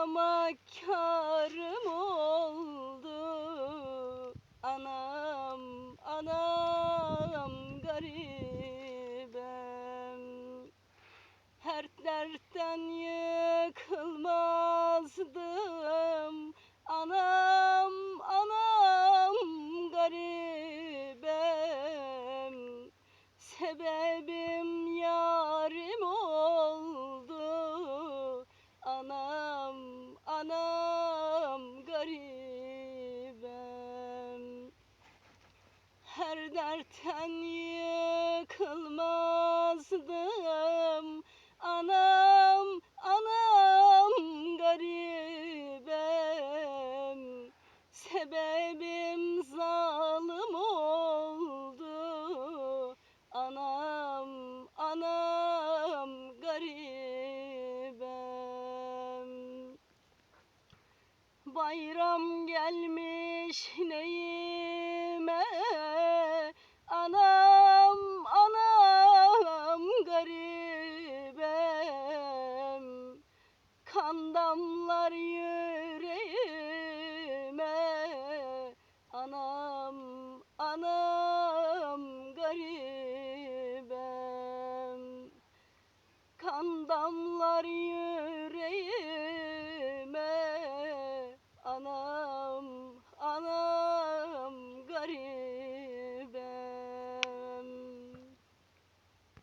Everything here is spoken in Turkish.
ama karım oldu. Anam anam garibem. Her dertten yıkılmazdım. Anam anam garibem. Sebebim garibem. Her dertten yıkılmazdım. Anam, anam garibem. Sebebim zalim Bayram gelmiş neyime? Anam, anam garibem Kan damlar yüreğime. Anam, anam garibem Kan damlar yüreğime